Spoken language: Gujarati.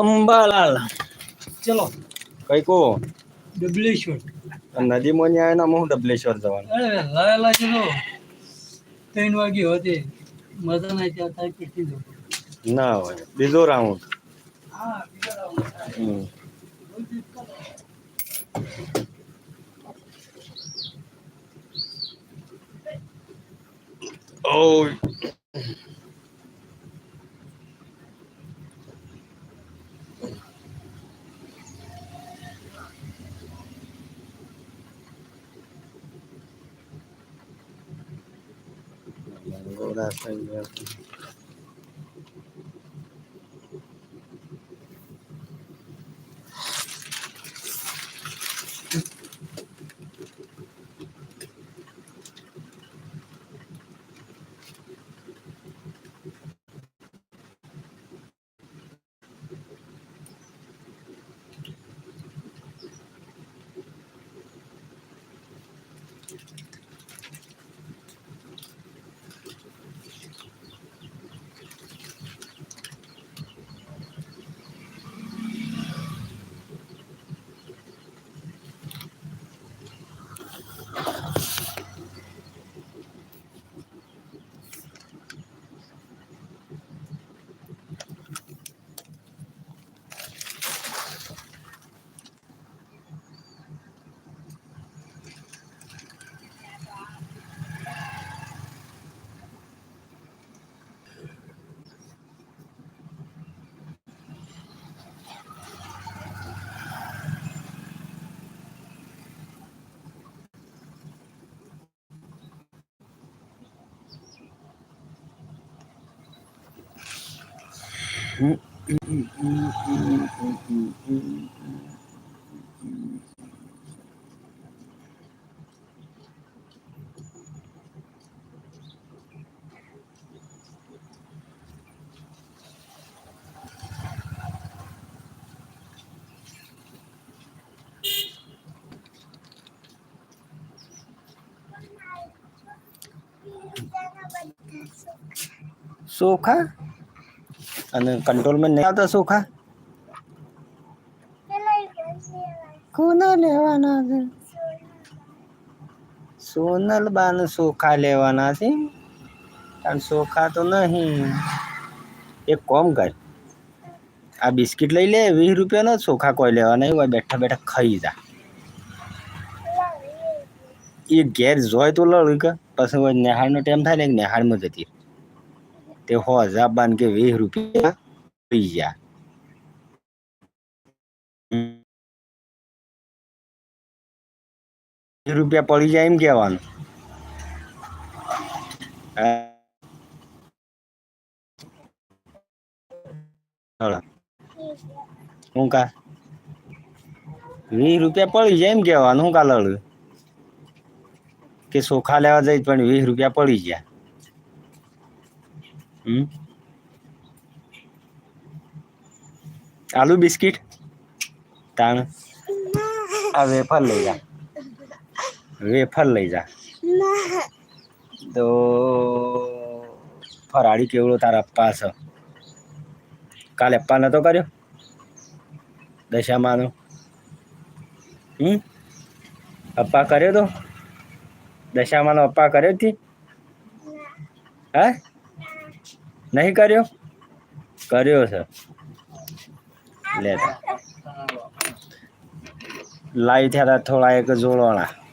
અંબાલાલ ચલો. કઈ કો ડબલેશ્વર નદીમાં ન્યાય ના હું ડબલેશ્વર જવાનું. અરે લાયેલા ચલો ત્રણ વાગે હોતે. મજા નહીં ત્યાં થાય કેટલી ના હોય. બીજો રાઉન્ડ હા બીજા રાઉન્ડ. હમ. Oh. Ahora tengo aquí. સોખા અને કંટ્રોલમાં નહીં આવતા સોખા? કોના લેવાના છે? સોનલ બાન સોખા લેવાના છે. કારણ સોખા તો નહીં. એક કોમ કર. આ બિસ્કિટ લઈ લે વીસ રૂપિયાનો સોખા કોઈ લેવા નહીં હોય બેઠા બેઠા ખાઈ જા. એ ઘેર જોય તો લડ કે. પછી નેહાળનો ટાઈમ થાય ને નેહાળમાં જતી. તે હો હજાર કે વીસ રૂપિયા પી ગયા. રૂપિયા પડી જાય એમ કહેવાનું. શું કા? વીસ રૂપિયા પડી જાય એમ કહેવાનું. હું કા લડું? કે સોખા લેવા જઈ પણ વીસ રૂપિયા પડી ગયા. આલુ બિસ્કિટ? તાણ. આ વેફર લઈ જા. વેફર લઈ જા. તો ફરાળી કેવડો તારા અપ્પા છે? કાલે અપ્પા નતો કર્યો? દશામાનો. હમ? અપ્પા કર્યો તો? દશામાનો અપ્પા કર્યો હતી હા? નહીં કર્યો? કર્યો છે. લે લાઈ થયા થોડા એક જોડવાના.